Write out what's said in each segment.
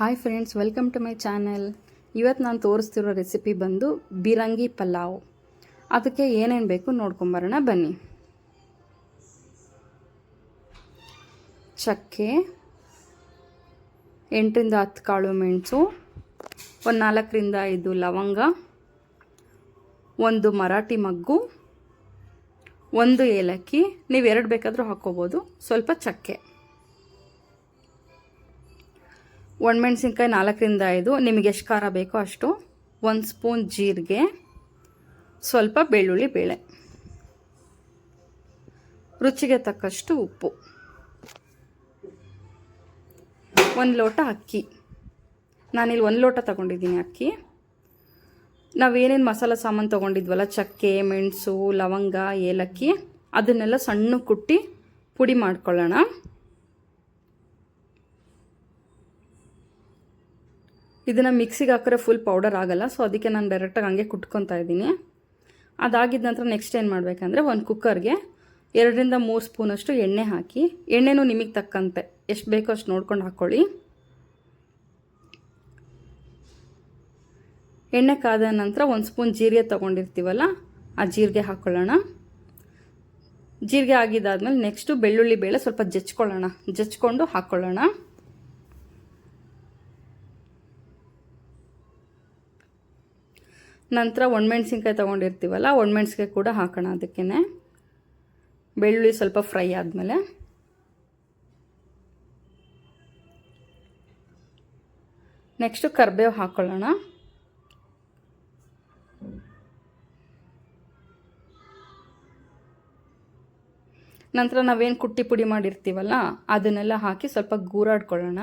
Hi friends welcome to my channel ಇವತ್ತು ನಾನು ತೋರಿಸ್ತಿರೋ recipe ಬಂದು ಬಿರಂಗಿ ಪಲಾವ್. ಅದಕ್ಕೆ ಏನೇನು ಬೇಕು ನೋಡ್ಕೊಂಬರೋಣ, ಬನ್ನಿ. ಚಕ್ಕೆ, ಎಂಟರಿಂದ ಹತ್ತು ಕಾಳು ಮೆಣಸು, ಒಂದು ನಾಲ್ಕರಿಂದ ಐದು ಲವಂಗ, ಒಂದು ಮರಾಠಿ ಮಗ್ಗು, ಒಂದು ಏಲಕ್ಕಿ. ನೀವು ಎರಡು ಬೇಕಾದರೂ ಹಾಕ್ಕೋಬೋದು. ಸ್ವಲ್ಪ ಚಕ್ಕೆ. ಒಣಮೆಣ್ಸಿನ್ಕಾಯಿ ನಾಲ್ಕರಿಂದ ಐದು. ನಿಮಗೆ ಎಷ್ಟು ಖಾರ ಬೇಕೋ ಅಷ್ಟು. ಒಂದು ಸ್ಪೂನ್ ಜೀರಿಗೆ. ಸ್ವಲ್ಪ ಬೆಳ್ಳುಳ್ಳಿ ಬೇಳೆ. ರುಚಿಗೆ ತಕ್ಕಷ್ಟು ಉಪ್ಪು. ಒಂದು ಲೋಟ ಅಕ್ಕಿ. ನಾನಿಲ್ಲಿ ಒಂದು ಲೋಟ ತಗೊಂಡಿದ್ದೀನಿ ಅಕ್ಕಿ. ನಾವೇನೇನು ಮಸಾಲ ಸಾಮಾನು ತೊಗೊಂಡಿದ್ವಲ್ಲ, ಚಕ್ಕೆ, ಮೆಣಸು, ಲವಂಗ, ಏಲಕ್ಕಿ, ಅದನ್ನೆಲ್ಲ ಸಣ್ಣ ಕುಟ್ಟಿ ಪುಡಿ ಮಾಡ್ಕೊಳ್ಳೋಣ. ಇದನ್ನು ಮಿಕ್ಸಿಗೆ ಹಾಕಿದ್ರೆ ಫುಲ್ ಪೌಡರ್ ಆಗಲ್ಲ. ಸೊ ಅದಕ್ಕೆ ನಾನು ಡೈರೆಕ್ಟಾಗಿ ಹಂಗೆ ಕುಟ್ಕೊತಾ ಇದ್ದೀನಿ. ಅದಾಗಿದ್ದ ನಂತರ ನೆಕ್ಸ್ಟ್ ಏನು ಮಾಡಬೇಕಂದ್ರೆ ಒಂದು ಕುಕ್ಕರ್ಗೆ ಎರಡರಿಂದ ಮೂರು ಸ್ಪೂನಷ್ಟು ಎಣ್ಣೆ ಹಾಕಿ, ಎಣ್ಣೆನೂ ನಿಮಗೆ ತಕ್ಕಂತೆ. ಎಷ್ಟು ಬೇಕೋ ಅಷ್ಟು ನೋಡ್ಕೊಂಡು ಹಾಕ್ಕೊಳ್ಳಿ ಎಣ್ಣೆ ಕಾದ ನಂತರ ಒಂದು ಸ್ಪೂನ್ ಜೀರಿಗೆ ತೊಗೊಂಡಿರ್ತೀವಲ್ಲ, ಆ ಜೀರಿಗೆ ಹಾಕ್ಕೊಳ್ಳೋಣ ಜೀರಿಗೆ ಆಗಿದ್ದಾದಮೇಲೆ ನೆಕ್ಸ್ಟು ಬೆಳ್ಳುಳ್ಳಿ ಬೇಳೆ ಸ್ವಲ್ಪ ಜಚ್ಕೊಳ್ಳೋಣ ಜಚ್ಕೊಂಡು ಹಾಕ್ಕೊಳ್ಳೋಣ ನಂತರ ಒಣಮೆಣ್ಸಿನ್ಕಾಯಿ ತೊಗೊಂಡಿರ್ತೀವಲ್ಲ ಒಣಮೆಣ್ಸಿಕಾಯಿ ಕೂಡ ಹಾಕೋಣ ಅದಕ್ಕೇ ಬೆಳ್ಳುಳ್ಳಿ ಸ್ವಲ್ಪ ಫ್ರೈ ಆದಮೇಲೆ. ನೆಕ್ಸ್ಟು ಕರ್ಬೇವು ಹಾಕ್ಕೊಳ್ಳೋಣ ನಂತರ ನಾವೇನು ಕುಟ್ಟಿ ಪುಡಿ ಮಾಡಿರ್ತೀವಲ್ಲ, ಅದನ್ನೆಲ್ಲ ಹಾಕಿ ಸ್ವಲ್ಪ ಗೂರಾಡ್ಕೊಳ್ಳೋಣ.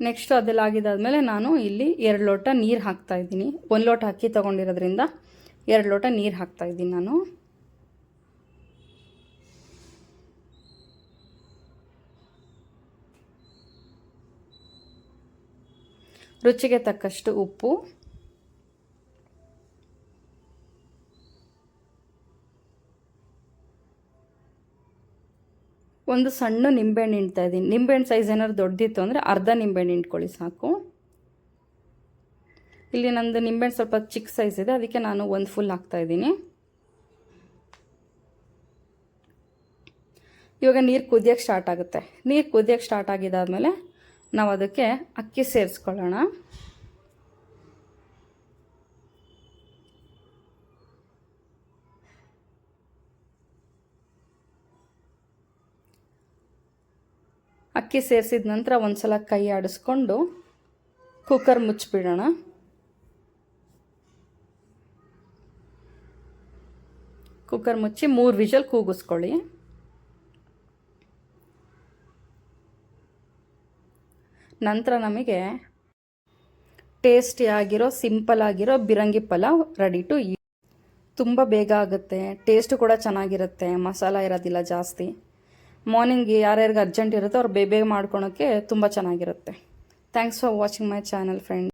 ನೆಕ್ಸ್ಟ್ ಅದೆಲ್ಲ ಆಗಿದ್ದಾದಮೇಲೆ ನಾನು ಇಲ್ಲಿ ಎರಡು ಲೋಟ ನೀರು ಹಾಕ್ತಾ ಇದ್ದೀನಿ. ಒಂದು ಲೋಟ ಅಕ್ಕಿ ತೊಗೊಂಡಿರೋದ್ರಿಂದ ಎರಡು ಲೋಟ ನೀರು ಹಾಕ್ತಾ ಇದ್ದೀನಿ ನಾನು. ರುಚಿಗೆ ತಕ್ಕಷ್ಟು ಉಪ್ಪು. ಒಂದು ಸಣ್ಣ ನಿಂಬೆಹಣ್ಣು ಇಡ್ತಾ ಇದ್ದೀನಿ. ನಿಂಬೆಹಣ್ಣು ಸೈಜ್ ಏನಾದ್ರು ದೊಡ್ಡದಿತ್ತು ಅಂದರೆ ಅರ್ಧ ನಿಂಬೆಹಣ್ಣು ಇಟ್ಕೊಳ್ಳಿ ಸಾಕು. ಇಲ್ಲಿ ನಂದು ನಿಂಬೆಹಣ್ಣು ಸ್ವಲ್ಪ ಚಿಕ್ಕ ಸೈಜ್ ಇದೆ, ಅದಕ್ಕೆ ನಾನು ಒಂದು ಫುಲ್ ಹಾಕ್ತಾ ಇದ್ದೀನಿ. ಇವಾಗ ನೀರು ಕುದಿಯೋಕ್ಕೆ ಸ್ಟಾರ್ಟ್ ಆಗುತ್ತೆ. ನೀರು ಕುದಿಯೋಕ್ಕೆ ಸ್ಟಾರ್ಟ್ ಆಗಿದ್ದಾದಮೇಲೆ ನಾವು ಅದಕ್ಕೆ ಅಕ್ಕಿ ಸೇರಿಸ್ಕೊಳ್ಳೋಣ. ಅಕ್ಕಿ ಸೇರಿಸಿದ ನಂತರ ಒಂದು ಸಲ ಕೈ ಆಡಿಸ್ಕೊಂಡು ಕುಕ್ಕರ್ ಮುಚ್ಚಿಬಿಡೋಣ. ಕುಕ್ಕರ್ ಮುಚ್ಚಿ ಮೂರು ವಿಷಲ್ ಕೂಗಿಸ್ಕೊಳ್ಳಿ. ನಂತರ ನಮಗೆ ಟೇಸ್ಟಿಯಾಗಿರೋ ಸಿಂಪಲ್ ಆಗಿರೋ ಬಿರಂಗಿ ಪಲಾವ್ ರೆಡಿ ಟು ಈ ತುಂಬ ಬೇಗ ಆಗುತ್ತೆ. ಟೇಸ್ಟು ಕೂಡ ಚೆನ್ನಾಗಿರುತ್ತೆ. ಮಸಾಲ ಇರೋದಿಲ್ಲ ಜಾಸ್ತಿ. ಮಾರ್ನಿಂಗ್ ಯಾರ್ಯಾರಿಗೆ ಅರ್ಜೆಂಟ್ ಇರುತ್ತೋ ಅವ್ರು ಬೇಗ ಬೇಗ ಮಾಡ್ಕೊಳೋಕ್ಕೆ ತುಂಬ ಚೆನ್ನಾಗಿರುತ್ತೆ. Thanks for watching my channel friend